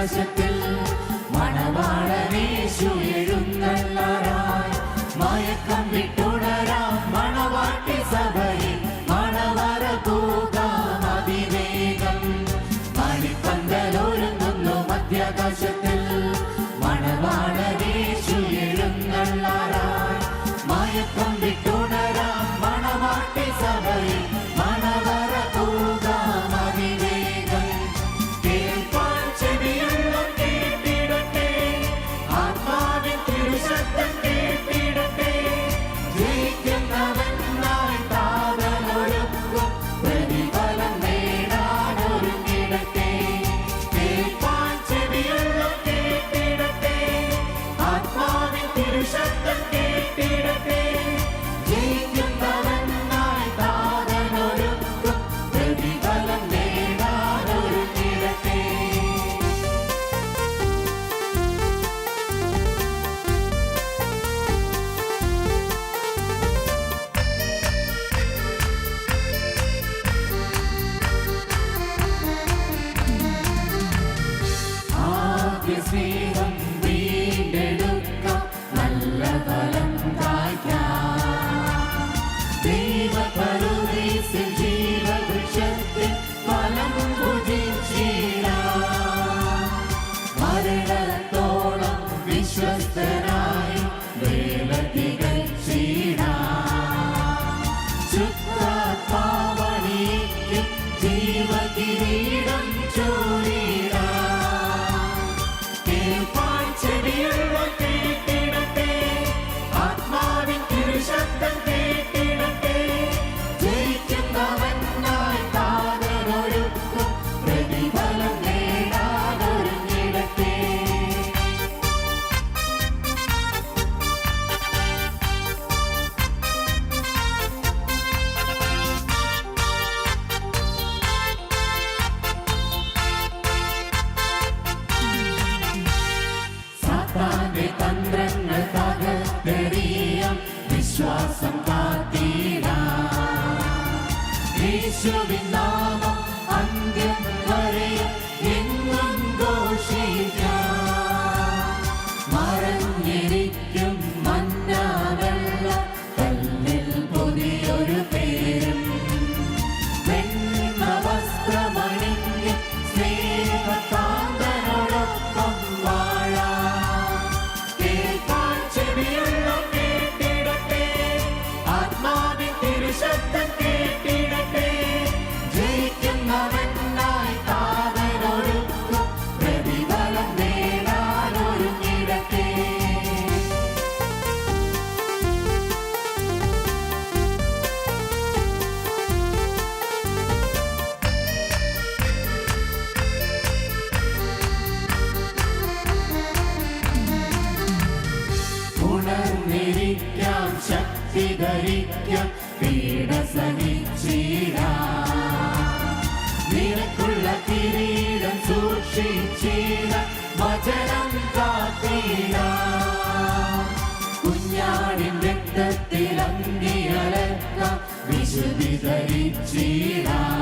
മധ്യാകാശത്തിൽ മണവാളനേശു എഴുന്നള്ളറായി മയക്കം വിട്ടുണരാം മണവാട്ടി സഭയിൽ. മണവര പോകാം അതിവേഗം മണിപ്പന്തലൊരുങ്ങുന്നു മധ്യാകാശത്തിൽ. മണവാളനേശു എഴുന്നള്ളറായി മയക്കം ജീവകിരീടം ചോരിടാം യേശുവിൻ നാമം അന്ത്യം വരെ എങ്ങും ഘോഷിക്കാം. മറഞ്ഞിരിക്കും ഉണർന്നിരിക്കാം ശക്തി ധരിക്കാം പീഡ സഹിച്ചീരാം നിനക്കുള്ള കിരീടം സൂക്ഷിച്ചീര വചനം കാത്തീരാം കുഞ്ഞാടിൻ രക്തത്തിൽ അങ്കിയലക്കാം വിശുദ്ധി ധരിച്ചീരാം